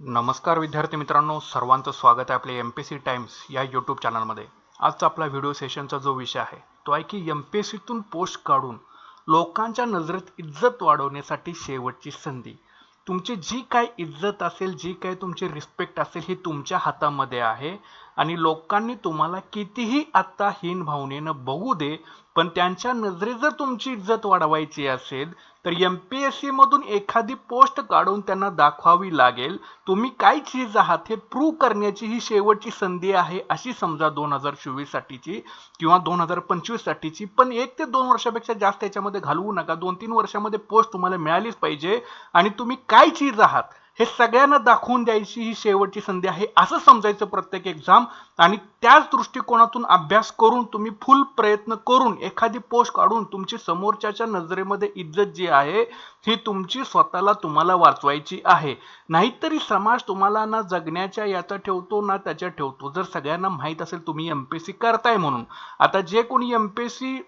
नमस्कार विद्यार्थी मित्रांनो सर्वांचं स्वागत आहे आपल्या एम पी सी टाइम्स या यूट्यूब चॅनलमध्ये आजचा आपला व्हिडिओ सेशनचा जो विषय आहे तो आहे की एम पी सीतून पोस्ट काढून लोकांच्या नजरेत इज्जत वाढवण्यासाठी शेवटची संधी. तुमची जी काय इज्जत असेल जी काय तुमची रिस्पेक्ट असेल ही तुमच्या हातामध्ये आहे. आणि लोकांनी तुम्हाला कितीही आत्ता हीन भावनेनं बघू दे पण त्यांच्या नजरेत जर तुमची इज्जत वाढवायची असेल तर एम पी एस सीमधून एखादी पोस्ट काढून त्यांना दाखवावी लागेल. तुम्ही काय चीज आहात हे प्रूव्ह करण्याची ही शेवटची संधी आहे अशी समजा दोन हजार चोवीस साठीची किंवा दोन हजार पंचवीस साठीची पण एक ते दोन वर्षापेक्षा जास्त याच्यामध्ये घालवू नका. दोन तीन वर्षामध्ये पोस्ट तुम्हाला मिळालीच पाहिजे आणि तुम्ही काय चीज आहात हे सगळ्यांना दाखवून द्यायची ही शेवटची संधी आहे असं समजायचं प्रत्येक एक्झाम आणि त्याच दृष्टिकोनातून अभ्यास करून तुम्ही फुल प्रयत्न करून एखादी पोस्ट काढून तुमची समोरच्याच्या नजरेमध्ये इज्जत जी आहे ही तुमची स्वतःला तुम्हाला वाचवायची आहे. नाहीतरी समाज तुम्हाला ना जगण्याच्या याचा ठेवतो ना त्याच्या ठेवतो. जर सगळ्यांना माहीत असेल तुम्ही एम पी एस सी करताय म्हणून. आता जे कोणी एम पी एस सी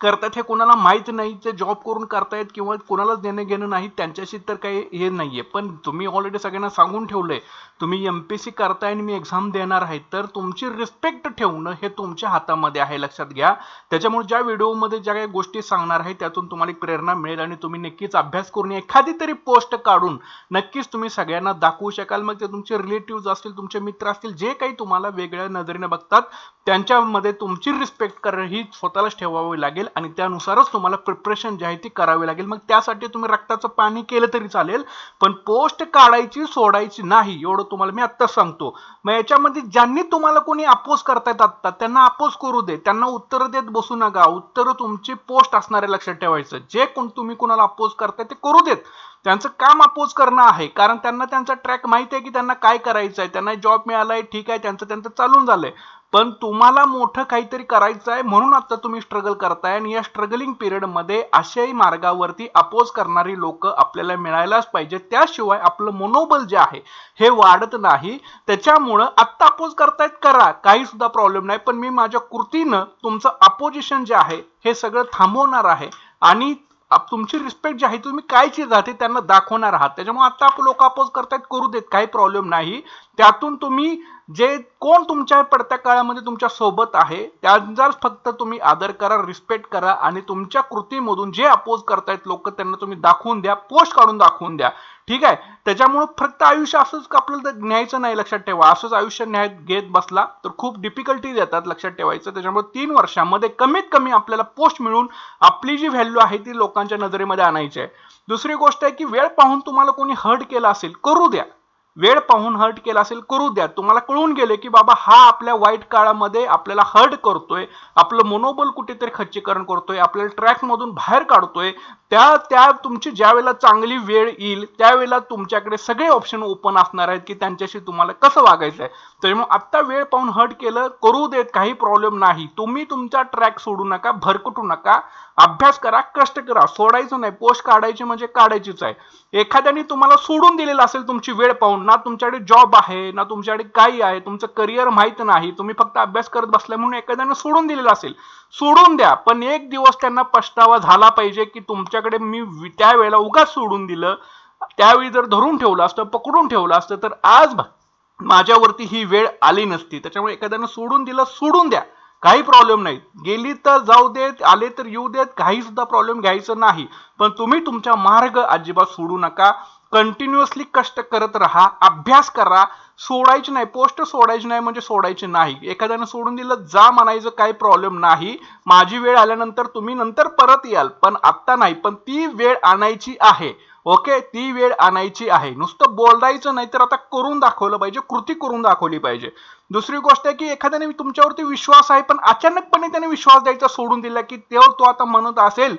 करतात हे कोणाला माहीत नाही ते जॉब करून करतायत किंवा कोणालाच देणं घेणं नाही त्यांच्याशी तर काही हे नाही आहे पण तुम्ही ऑलरेडी सगळ्यांना सांगून ठेवलंय तुम्ही एम पी सी करताय आणि मी एक्झाम देणार आहे तर तुमची रिस्पेक्ट ठेवणं हे तुमच्या हातामध्ये आहे लक्षात घ्या. त्याच्यामुळे ज्या व्हिडिओमध्ये ज्या काही गोष्टी सांगणार आहे त्यातून तुम्हाला एक प्रेरणा मिळेल आणि तुम्ही नक्कीच अभ्यास करून एखादी तरी पोस्ट काढून नक्कीच तुम्ही सगळ्यांना दाखवू शकाल. मग ते तुमचे रिलेटिव्ज असतील तुमचे मित्र असतील जे काही तुम्हाला वेगळ्या नजरेने बघतात त्यांच्यामध्ये तुमची रिस्पेक्ट करणं ही स्वतःलाच ठेवावी लागेल. आणि त्यानुसारच तुम्हाला प्रिपरेशन जी आहे ती करावी लागेल. मग त्यासाठी तुम्ही रक्ताचं पाणी केलं तरी चालेल पण पोस्ट काढायची सोडायची नाही एवढं तुम्हाला मी आत्ताच सांगतो. मग याच्यामध्ये ज्यांनी तुम्हाला कोणी अपोज करतायत आत्ता त्यांना अपोज करू दे त्यांना उत्तर देत बसू नका. उत्तर तुमची पोस्ट असणारे लक्षात ठेवायचं. जे कोण तुम्ही कोणाला अपोज करताय ते करू देत. त्यांचं काम अपोज करणं आहे कारण त्यांना त्यांचा ट्रॅक माहिती आहे की त्यांना काय करायचं आहे त्यांना जॉब मिळालाय ठीक आहे त्यांचं त्यांचं चालून झालंय. पण तुम्हाला मोठं काहीतरी करायचं आहे म्हणून आता तुम्ही स्ट्रगल करताय. आणि या स्ट्रगलिंग पिरियडमध्ये अशाही मार्गावरती अपोज करणारी लोक आपल्याला मिळायलाच पाहिजे. त्याशिवाय आपलं मनोबल जे आहे हे वाढत नाही. त्याच्यामुळं आत्ता अपोज करतायत करा. काही सुद्धा प्रॉब्लेम नाही. पण मी माझ्या कृतीनं तुमचं अपोजिशन जे आहे हे सगळं थांबवणार आहे. आणि आप- तुमची रिस्पेक्ट जी आहे तुम्ही काय चीज आहात त्यांना दाखवणार आहात. त्याच्यामुळे आता लोक अपोज करतायत करू देत काही प्रॉब्लेम नाही. त्यातून तुम्ही जे कोण तुमच्या पडत्या काळामध्ये तुमच्यासोबत आहे त्यांचाच फक्त तुम्ही आदर करा रिस्पेक्ट करा आणि तुमच्या कृतीमधून जे अपोज करतायत लोक त्यांना तुम्ही दाखवून द्या पोस्ट काढून दाखवून द्या. ठीक आहे? त्याच्यामुळं फक्त आयुष्य असंच आपल्याला न्यायचं नाही लक्षात ठेवा. असंच आयुष्य न्याय घेत बसला तर खूप डिफिकल्टीज येतात लक्षात ठेवायचं. त्याच्यामुळे तीन वर्षामध्ये कमीत कमी आपल्याला पोस्ट मिळून आपली जी व्हॅल्यू आहे ती लोकांच्या नजरेमध्ये आणायची आहे. दुसरी गोष्ट आहे की वेळ पाहून तुम्हाला कोणी हर्ट केला असेल करू द्या. वेळ पाहून हर्ट केला असेल करू द्या. तुम्हाला कळून गेले की बाबा हा आपल्या वाईट काळामध्ये आपल्याला हर्ट करतोय. आपलं मनोबल कुठेतरी खच्चीकरण करतोय. आपल्याला ट्रॅक मधून बाहेर काढतोय. त्या त्या तुमची ज्या वेळेला चांगली वेळ येईल त्यावेळेला तुमच्याकडे सगळे ऑप्शन ओपन असणार आहेत की त्यांच्याशी तुम्हाला कसं वागायचं आहे त्याच्यामुळे आत्ता वेळ पाहून हट केलं करू देत काही प्रॉब्लेम नाही. तुम्ही तुमचा ट्रॅक सोडू नका भरकटू नका. अभ्यास करा कष्ट करा. सोडायचं नाही. पोस्ट काढायची म्हणजे काढायचीच आहे. एखाद्याने तुम्हाला सोडून दिलेलं असेल तुमची वेळ पाहून ना तुमच्याकडे जॉब आहे ना तुमच्याकडे काही आहे तुमचं करिअर माहीत नाही तुम्ही फक्त अभ्यास करत बसलाय म्हणून एखाद्याने सोडून दिलेलं असेल. सोडून द्या पण एक दिवस त्यांना पछतावा झाला पाहिजे की तुमच्या तुमच्याकडे मी त्यावेळेला उगाच सोडून दिलं. त्यावेळी जर धरून ठेवलं असतं पकडून ठेवलं असतं तर आज माझ्यावरती ही वेळ आली नसती. त्याच्यामुळे एखाद्यानं सोडून दिलं सोडून द्या. काही प्रॉब्लेम नाही. गेली तर जाऊ देत आले तर येऊ देत. काही सुद्धा प्रॉब्लेम घ्यायचं नाही. पण तुम्ही तुमचा मार्ग अजिबात सोडू नका. कंटिन्युअसली कष्ट करत राहा अभ्यास करा. सोडायची नाही पोस्ट सोडायची नाही म्हणजे सोडायची नाही. एखाद्यानं सोडून दिलं जा म्हणायचं काही प्रॉब्लेम नाही. माझी वेळ आल्यानंतर तुम्ही नंतर परत याल. पण आत्ता नाही पण ती वेळ आणायची आहे. ओके ती वेळ आणायची आहे. नुसतं बोलायचं नाही तर आता करून दाखवलं पाहिजे कृती करून दाखवली पाहिजे. दुसरी गोष्ट आहे की एखाद्याने तुमच्यावरती विश्वास आहे पण अचानकपणे त्याने विश्वास द्यायचा सोडून दिला की तेव्हा तो आता म्हणत असेल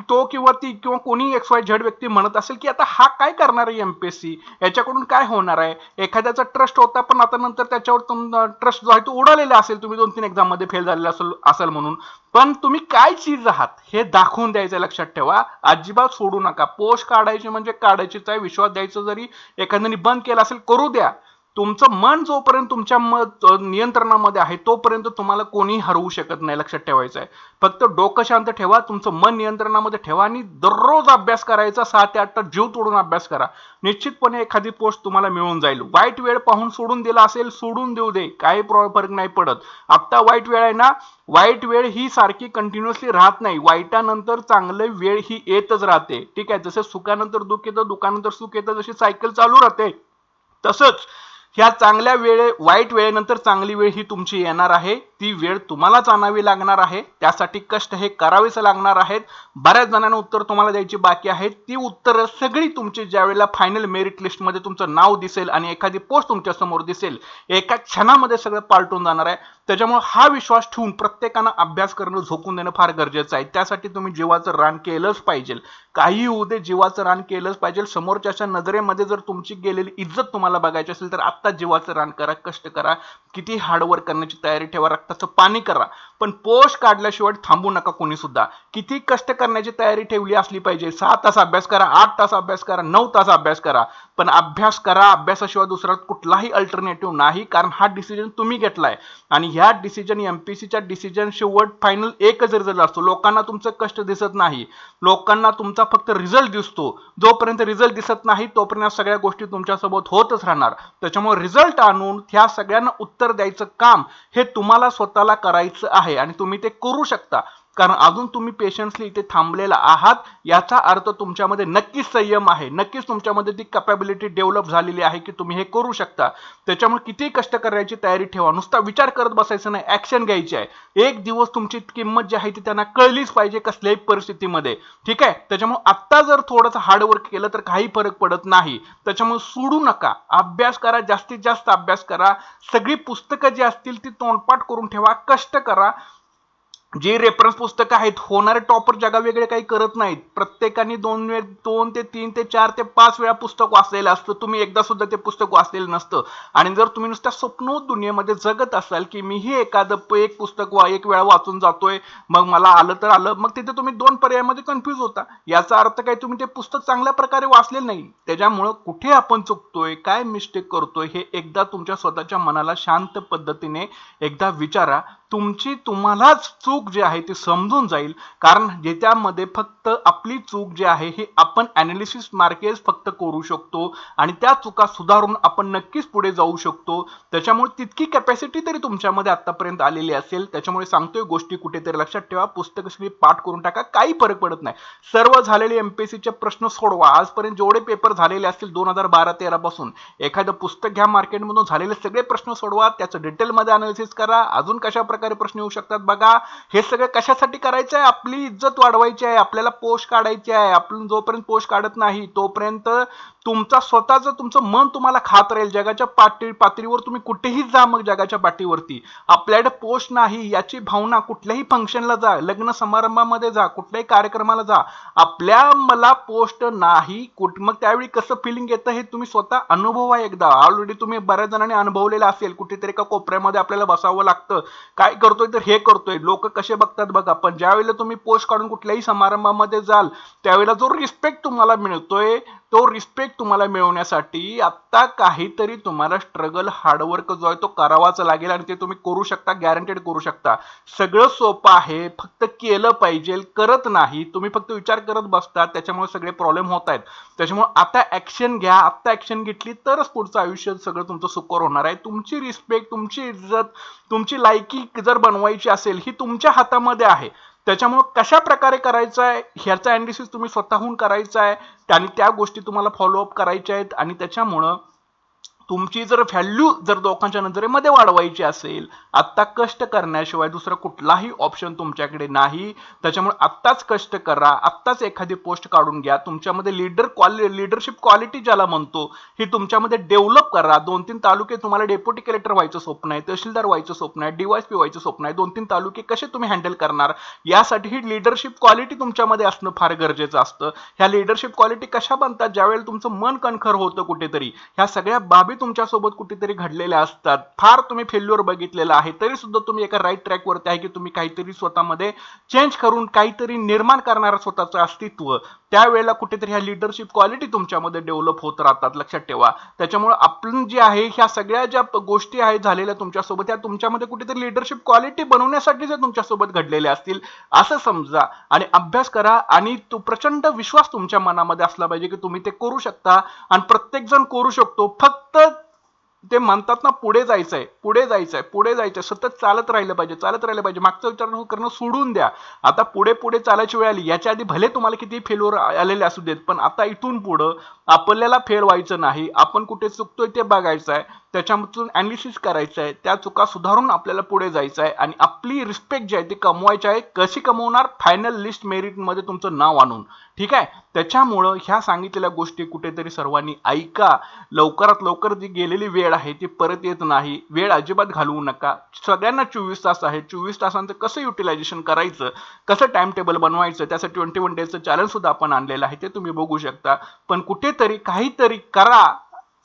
तो किंवा ती किंवा कोणी एक्स वाय झेड व्यक्ती म्हणत असेल की आता हा काय करणार आहे एमपीएससी याच्याकडून काय होणार आहे? एखाद्याचा ट्रस्ट होता पण आता नंतर त्याच्यावर तुम ट्रस्ट जो आहे तो उडालेला असेल. तुम्ही दोन तीन एक्झाममध्ये फेल झालेला असेल असेल म्हणून. पण तुम्ही काय चीज आहात हे दाखवून द्यायचं लक्षात ठेवा. अजिबात सोडू नका. पोस्ट काढायची म्हणजे काढायचीच आहे. विश्वास द्यायचं जरी एखाद्याने बंद केला असेल करू द्या. तुमचं मन जोपर्यंत तुमच्या नियंत्रणामध्ये आहे तोपर्यंत तुम्हाला कोणी हरवू शकत नाही लक्षात ठेवायचं आहे. फक्त डोकं शांत ठेवा तुमचं मन नियंत्रणामध्ये ठेवा आणि दररोज अभ्यास करायचा सहा ते आठ जीव तोडून अभ्यास करा. निश्चितपणे एखादी पोस्ट तुम्हाला मिळून जाईल. वाईट वेळ पाहून सोडून दिला असेल सोडून देऊ दे. काही फरक नाही पडत. आता वाईट वेळ आहे ना वाईट वेळ ही सारखी कंटिन्युअसली राहत नाही. वाईटानंतर चांगले वेळ ही येतच राहते. ठीक आहे जसे सुखानंतर दुःख येतं दुःखानंतर सुख येतं जशी सायकल चालू राहते तसंच ह्या चांगल्या वेळे वाईट वेळेनंतर चांगली वेळ ही तुमची येणार आहे. ती वेळ तुम्हालाच आणावी लागणार आहे. त्यासाठी कष्ट हे करावेच लागणार आहेत. बऱ्याच जणांना उत्तर तुम्हाला द्यायची बाकी आहेत ती उत्तरं सगळी तुमची ज्यावेळेला फायनल मेरिट लिस्टमध्ये तुमचं नाव दिसेल आणि एखादी पोस्ट तुमच्यासमोर दिसेल एका क्षणामध्ये सगळं पालटून जाणार आहे. त्याच्यामुळे हा विश्वास ठेवून प्रत्येकानं अभ्यास करणं झोकून देणं फार गरजेचं आहे. त्यासाठी तुम्ही जीवाचं रान केलंच पाहिजे काही होऊ दे जीवाचं रान केलंच पाहिजे समोरच्याच्या नजरेमध्ये जर तुमची गेलेली इज्जत तुम्हाला बघायची असेल तर आत्ता जीवाचं रान करा कष्ट करा. किती हार्डवर्क करण्याची तयारी ठेवा. रक्ताचं पाणी करा. पण पोस्ट काढल्याशिवाय थांबू नका कोणी सुद्धा. किती कष्ट करण्याची तयारी ठेवली असली पाहिजे. सहा तास अभ्यास करा आठ तास अभ्यास करा नऊ तास अभ्यास करा. पण अभ्यास करा अभ्यासाशिवाय दुसरा कुठलाही अल्टरनेटिव्ह नाही कारण हा डिसिजन तुम्ही घेतलाय. आणि ह्या डिसिजन एमपीसीच्या डिसिजन शेवट फायनल एकच रिझल्ट असतो. लोकांना तुमचं कष्ट दिसत नाही. लोकांना तुमचा फक्त रिझल्ट दिसतो. जोपर्यंत रिझल्ट दिसत नाही तोपर्यंत सगळ्या गोष्टी तुमच्यासोबत होतच राहणार. त्याच्यामुळे रिझल्ट आणून ह्या सगळ्यांना उत्तर द्यायचं काम हे तुम्हाला स्वतःला करायचं आहे. आणि तुम्ही ते करू शकता. कारण अजून तुम्ही पेशन्सली इथे थांबलेला आहात याचा अर्थ तुमच्यामध्ये नक्कीच संयम आहे. नक्कीच तुमच्यामध्ये ती कॅपॅबिलिटी डेव्हलप झालेली आहे की तुम्ही हे करू शकता. त्याच्यामुळे किती कष्ट करायची तयारी ठेवा. नुसता विचार करत बसायचं नाही ऍक्शन घ्यायची आहे. एक दिवस तुमची किंमत जी आहे ती त्यांना कळलीच पाहिजे कसल्याही परिस्थितीमध्ये. ठीक आहे? त्याच्यामुळे आत्ता जर थोडंसं हार्डवर्क केलं तर काही फरक पडत नाही. त्याच्यामुळे सोडू नका. अभ्यास करा जास्तीत जास्त अभ्यास करा. सगळी पुस्तकं जी असतील ती तोंडपाठ करून ठेवा कष्ट करा. जी रेफरन्स पुस्तकं आहेत होणारे टॉपर जगा वेगळे काही करत नाहीत. प्रत्येकाने दोन वेळ दोन ते तीन ते चार ते पाच वेळा पुस्तक वाचलेलं असतं. तुम्ही एकदा सुद्धा ते पुस्तक वाचलेलं नसतं. आणि जर तुम्ही नुसत्या स्वप्न दुनियेमध्ये जगत असाल की मीही एखादं एक पुस्तक वा एक वेळा वाचून जातोय मग मला आलं तर आलं मग तिथे तुम्ही दोन पर्यायामध्ये कन्फ्यूज होता. याचा अर्थ काय? तुम्ही ते पुस्तक चांगल्या प्रकारे वाचलेलं नाही. त्याच्यामुळं कुठे आपण चुकतोय काय मिस्टेक करतोय हे एकदा तुमच्या स्वतःच्या मनाला शांत पद्धतीने एकदा विचारा. तुमची तुम्हालाच चूक जी आहे ती समजून जाईल. कारण ज्याच्यामध्ये फक्त आपली चूक जी आहे ही आपण अनालिसिस मार्केट फक्त करू शकतो आणि त्या चुका सुधारून आपण नक्कीच पुढे जाऊ शकतो. त्याच्यामुळे तितकी कॅपॅसिटी तरी तुमच्यामध्ये आतापर्यंत आलेली असेल. त्याच्यामुळे सांगतोय गोष्टी कुठेतरी लक्षात ठेवा. पुस्तक सगळी पाठ करून टाका. काही फरक पडत नाही. सर्व झालेले एमपीएससीचे प्रश्न सोडवा. आजपर्यंत जेवढे पेपर झालेले असतील दोन हजार बारा तेरा पासून एखादं पुस्तक घ्या मार्केटमधून झालेले सगळे प्रश्न सोडवा. त्याचं डिटेलमध्ये अनालिसिस करा. अजून कशा प्रकारे प्रश्न येऊ शकतात. बघा हे सगळं कशासाठी करायचं आहे? आपली इज्जत वाढवायची आहे. आपल्याला पोस्ट काढायची आहे. आपण जोपर्यंत पोस्ट काढत नाही तोपर्यंत तुमचा स्वतःचं तुमचं मन तुम्हाला खात राहील. जगाच्या पाटी पातळीवर तुम्ही कुठेही जा मग जगाच्या पाठीवरती. आपल्याकडे पोस्ट नाही याची भावना कुठल्याही फंक्शनला जा लग्न समारंभामध्ये जा कुठल्याही कार्यक्रमाला जा. आपल्या मला पोस्ट नाही कुठ मग त्यावेळी कसं फिलिंग येतं हे तुम्ही स्वतः अनुभवा एकदा. ऑलरेडी तुम्ही बऱ्याच जणांनी अनुभवलेलं असेल कुठेतरी एका कोपऱ्यामध्ये आपल्याला बसावं लागतं. काय करतोय तर हे करतोय. लोक कसे बघतात बघा पण ज्यावेळेला तुम्ही पोस्ट काढून कुठल्याही समारंभामध्ये जाल त्यावेळेला जो रिस्पेक्ट तुम्हाला मिळतोय तो रिस्पेक्ट तुम्हाला मिळवण्यासाठी आत्ता काहीतरी तुम्हाला स्ट्रगल हार्डवर्क जो आहे तो करावाच लागेल आणि ते तुम्ही करू शकता गॅरंटेड करू शकता. सगळं सोपं आहे फक्त केलं पाहिजे करत नाही तुम्ही फक्त विचार करत बसता त्याच्यामुळे सगळे प्रॉब्लेम होत आहेत. त्याच्यामुळे आता ऍक्शन घ्या आत्ता ऍक्शन घेतली तरच पुढचं आयुष्य सगळं तुमचं सुकर होणार आहे. तुमची रिस्पेक्ट तुमची इज्जत तुमची लायकी जर बनवायची असेल ही तुमच्या हातामध्ये आहे. त्याच्यामुळं कशा प्रकारे करायचं आहे ह्याचा अनालिसिस तुम्ही स्वतःहून करायचा आहे आणि त्या गोष्टी तुम्हाला फॉलोअप करायच्या आहेत आणि त्याच्यामुळं तुमची जर व्हॅल्यू जर लोकांच्या नजरेमध्ये वाढवायची असेल आत्ता कष्ट करण्याशिवाय दुसरा कुठलाही ऑप्शन तुमच्याकडे नाही. त्याच्यामुळे आत्ताच कष्ट करा आत्ताच एखादी पोस्ट काढून घ्या. तुमच्यामध्ये लीडर क्वालि लिडरशिप क्वालिटी ज्याला म्हणतो ही तुमच्यामध्ये डेव्हलप करा. दोन तीन तालुके तुम्हाला डेप्युटी कलेक्टर व्हायचं स्वप्न आहे तहसीलदार व्हायचं स्वप्न आहे डीवायसपी व्हायचं स्वप्न आहे दोन तीन तालुके कसे तुम्ही हँडल करणार? यासाठी ही लिडरशिप क्वालिटी तुमच्यामध्ये असणं फार गरजेचं असतं. ह्या लिडरशिप क्वालिटी कशा बनतात? ज्यावेळेला तुमचं मन कणखर होतं कुठेतरी ह्या सगळ्या बाबी तुमच्यासोबत कुठेतरी घडलेल्या असतात. फार तुम्ही फेल्युअर बघितलेला आहे. तरी सुद्धा तुम्ही एका राईट ट्रॅकवरती आहे की तुम्ही काहीतरी स्वतःमध्ये चेंज करून काहीतरी निर्माण करणारं स्वतःचं अस्तित्व. त्यावेळेला कुठेतरी ह्या लिडरशिप क्वालिटी तुमच्यामध्ये डेव्हलप होत राहतात. लक्षात ठेवा. त्याच्यामुळे आपण जे आहे ह्या सगळ्या ज्या गोष्टी आहेत झालेल्या तुमच्यासोबत ह्या तुमच्यामध्ये कुठेतरी लिडरशिप क्वालिटी बनवण्यासाठी जे तुमच्यासोबत घडलेल्या असतील असं समजा आणि अभ्यास करा आणि तो प्रचंड विश्वास तुमच्या मनामध्ये असला पाहिजे की तुम्ही ते करू शकता. आणि प्रत्येक जण करू शकतो. फक्त ते म्हणतात ना पुढे जायचंय पुढे जायचंय पुढे जायचंय. सतत चालत राहिलं पाहिजे चालत राहिलं पाहिजे. मागचं विचार करणं सोडून द्या. आता पुढे पुढे चालायची वेळ आली याच्या आधी भले तुम्हाला किती फेलवर आलेले असू देत पण आता इथून पुढं आपल्याला फेल व्हायचं नाही. आपण कुठे चुकतोय ते बघायचं आहे त्याच्यामधून अनालिसिस करायचं आहे त्या चुका सुधारून आपल्याला पुढे जायचं आहे आणि आपली रिस्पेक्ट जी आहे ती कमवायची आहे. कशी कमवणार? फायनल लिस्ट मेरिटमध्ये तुमचं नाव आणून. ठीक आहे? त्याच्यामुळं ह्या सांगितलेल्या गोष्टी कुठेतरी सर्वांनी ऐका. लवकरात लवकर जी गेलेली वेळ आहे ती परत येत नाही. वेळ अजिबात घालवू नका. सगळ्यांना चोवीस तास आहे. चोवीस तासांचं कसं युटिलायझेशन करायचं? कसं टाइम टेबल बनवायचं? त्यासाठी ट्वेंटी वन डेजचं चॅलेंज सुद्धा आपण आणलेलं आहे. ते तुम्ही बघू शकता. पण कुठेतरी काहीतरी करा.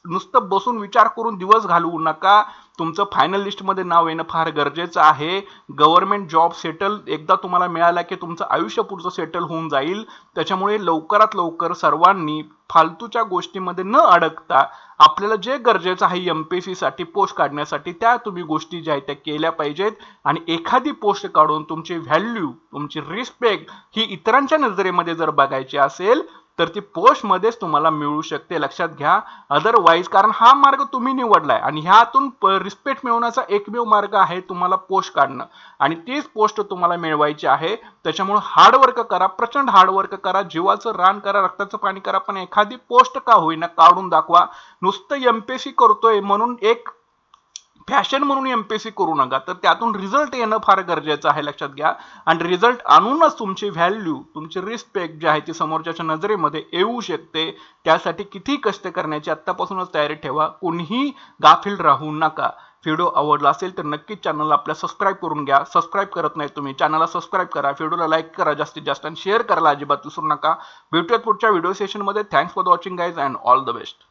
नुसतं बसून विचार करून दिवस घालवू नका. तुमचं फायनल लिस्टमध्ये नाव येणं फार गरजेचं आहे. गव्हर्नमेंट जॉब सेटल एकदा तुम्हाला मिळाला की तुमचं आयुष्य पुढचं सेटल होऊन जाईल. त्याच्यामुळे लवकरात लवकर सर्वांनी फालतूच्या गोष्टीमध्ये न अडकता आपल्याला जे गरजेचं आहे एम पी सी साठी पोस्ट काढण्यासाठी त्या तुम्ही गोष्टी ज्या आहेत त्या केल्या पाहिजेत. आणि एखादी पोस्ट काढून तुमची व्हॅल्यू तुमची रिस्पेक्ट ही इतरांच्या नजरेमध्ये जर बघायची असेल तर ती पोस्टमध्येच तुम्हाला मिळू शकते. लक्षात घ्या. अदरवाईज कारण हा मार्ग तुम्ही निवडलाय आणि ह्यातून रिस्पेक्ट मिळवण्याचा एकमेव मार्ग आहे तुम्हाला पोस्ट काढणं. आणि तीच पोस्ट तुम्हाला मिळवायची आहे. त्याच्यामुळे हार्डवर्क करा प्रचंड हार्डवर्क करा. जीवाचं रान करा रक्ताचं पाणी करा पण एखादी पोस्ट का होईना काढून दाखवा. नुसतं एमपीएससी करतोय म्हणून एक फॅशन म्हणून एमपीएससी करू नका. तर त्यातून रिझल्ट येणं फार गरजेचं आहे लक्षात घ्या. आणि रिझल्ट आणूनच तुमची व्हॅल्यू तुमची रिस्पेक्ट जी आहे ती समोरच्याच्या नजरेमध्ये येऊ शकते. त्यासाठी किती कष्ट करण्याची आत्तापासूनच तयारी ठेवा. कोणीही गाफील राहू नका. व्हिडिओ आवडला असेल तर नक्कीच चॅनलला आपल्या सबस्क्राईब करून घ्या. सबस्क्राईब करत नाही तुम्ही चॅनलला सबस्क्राईब करा. व्हिडिओला लाईक करा जास्तीत जास्त आणि शेअर करायला अजिबात विसरू नका. भेटूयात पुढच्या व्हिडिओ सेशनमध्ये thanks for watching guys and all the best